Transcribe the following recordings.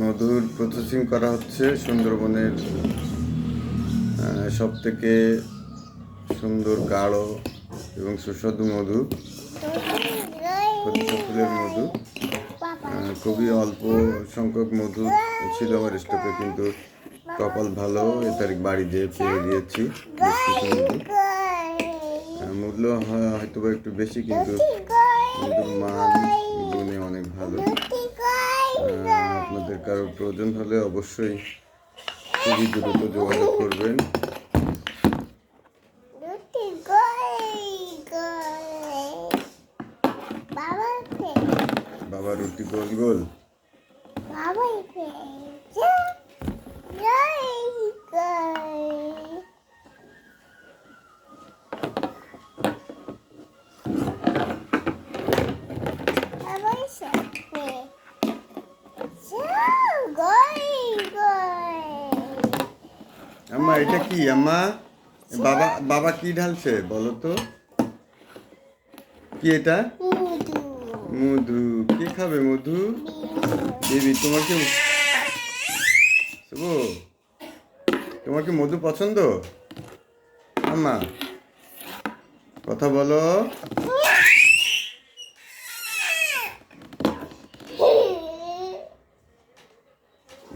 মধুর প্রসেসিং করা হচ্ছে সুন্দরবনের সব থেকে সুন্দর গাঢ় এবং সুস্বাদু মধু। ফুলের মধু। খুবই অল্প সংখ্যক মধু ছিল আমার স্টকে, কিন্তু কপাল ভালো, এ তারিখ বাড়ি দিয়ে পেয়ে গিয়েছি মধু। মূল্য হয়তো একটু বেশি, কিন্তু মধুর মান গুণে অনেক ভালো। আপনাদের কারও প্রয়োজন হলে অবশ্যই খুবই দ্রুত যোগাযোগ করবেন। বাবা রুটি গোল গোল। আম্মা, এটা কি, আম্মা? বাবা বাবা কি ঢালছে, বলো তো? কি এটা? মধু। কে খাবে মধু? দেবী তোমার কি শুভ। তোমার কি মধু পছন্দ? আম্মা, কথা বলো।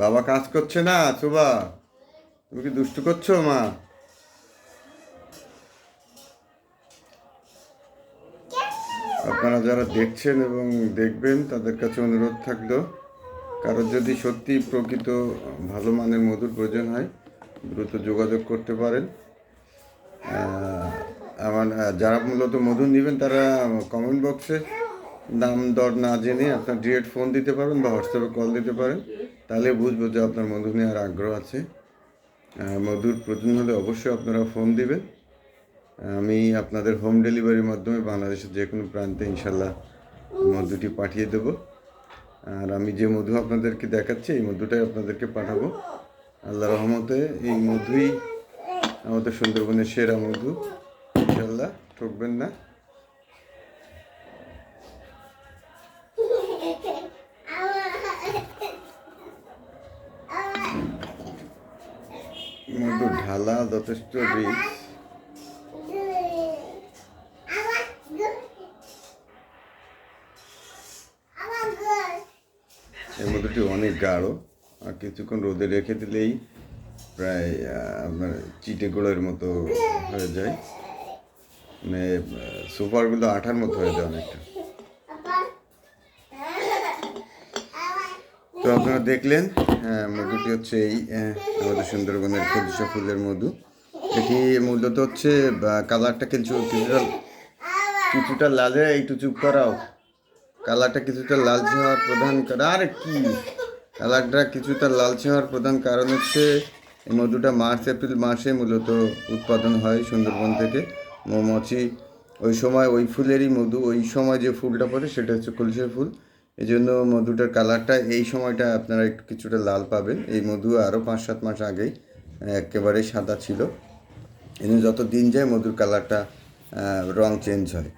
বাবা কাজ করছে না সুবা তুমি কি দুষ্টু করছ, মা? আপনারা যারা দেখছেন এবং দেখবেন, তাদের কাছে অনুরোধ থাকল কারোর যদি সত্যি প্রকৃত ভালো মানের মধুর প্রয়োজন হয়, দ্রুত যোগাযোগ করতে পারেন। আমার যারা মূলত মধু নেবেন, তারা কমেন্ট বক্সে দাম দর না জেনে আপনার ডিরেক্ট ফোন দিতে পারেন বা হোয়াটসঅ্যাপে কল দিতে পারেন। তাহলে বুঝব যে আপনার মধু নেওয়ার আগ্রহ আছে। মধুর প্রয়োজন হলে অবশ্যই আপনারা ফোন দিবেন। আমি আপনাদের হোম ডেলিভারির মাধ্যমে বাংলাদেশের যে কোনো প্রান্তে ইনশাল্লাহ মধুটি পাঠিয়ে দেব। আর আমি যে মধু আপনাদেরকে দেখাচ্ছি, এই মধুটাই আপনাদেরকে পাঠাবো। আল্লাহ রহমতে এই মধুই আমাদের সুন্দরবনের সেরা মধু। ইনশাল্লাহ ঠকবেন না। ঢালা যথেষ্ট রিচ এই মধুটি অনেক গাঢ়। আর কিছুক্ষণ রোদে রেখে দিলেই প্রায় আপনার চিটে গোড়ের মতো হয়ে যায়। মানে সুপারগুলো আঠার মতো হয়ে যায় অনেকটা। তো আপনারা দেখলেন হ্যাঁ, মধুটি হচ্ছে এই আহ, আমাদের সুন্দরবনের খদিশা ফুলের মধু। এটি মূলত হচ্ছে কালারটা কিছু কিছুটা কিছুটা লালে একটু চুপ করাও। কালারটা কিছুটা লালচে হওয়ার প্রধান কারণ আর কি? কালারটা কিছুটা লালচে হওয়ার প্রধান কারণ হচ্ছে এই মধুটা মার্চ এপ্রিল মাসে মূলত উৎপাদন হয় সুন্দরবন থেকে মৌমাছি। ওই সময় ওই ফুলেরই মধু ওই সময় যে ফুলটা পড়ে সেটা হচ্ছে কলসের ফুল। এই জন্য মধুটার কালারটা এই সময়টা আপনারা একটু কিছুটা লাল পাবেন। এই মধু আরও পাঁচ সাত মাস আগেই একেবারে সাদা ছিল। এনে যত দিন যায় মধুর কালারটা রং চেঞ্জ হয়।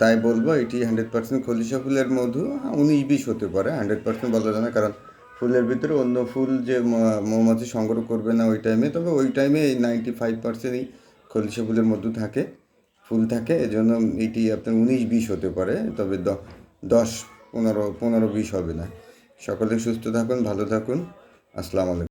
তাই বলব এটি হান্ড্রেড পার্সেন্ট খলিশা ফুলের মধু। উনিশ বিশ হতে পারে, হান্ড্রেড পার্সেন্ট বলা যায় না, কারণ ফুলের ভিতরে অন্য ফুল যে মৌমাছি সংগ্রহ করবে না ওই টাইমে তবে ওই টাইমে এই নাইনটি ফাইভ পার্সেন্টই খলিশা ফুলের মধু থাকে, ফুল থাকে। এজন্য এটি আপনার উনিশ বিশ হতে পারে, তবে দশ পনেরো পনেরো বিশ হবে না। সকলে সুস্থ থাকুন ভালো থাকুন। আসসালামু আলাইকুম।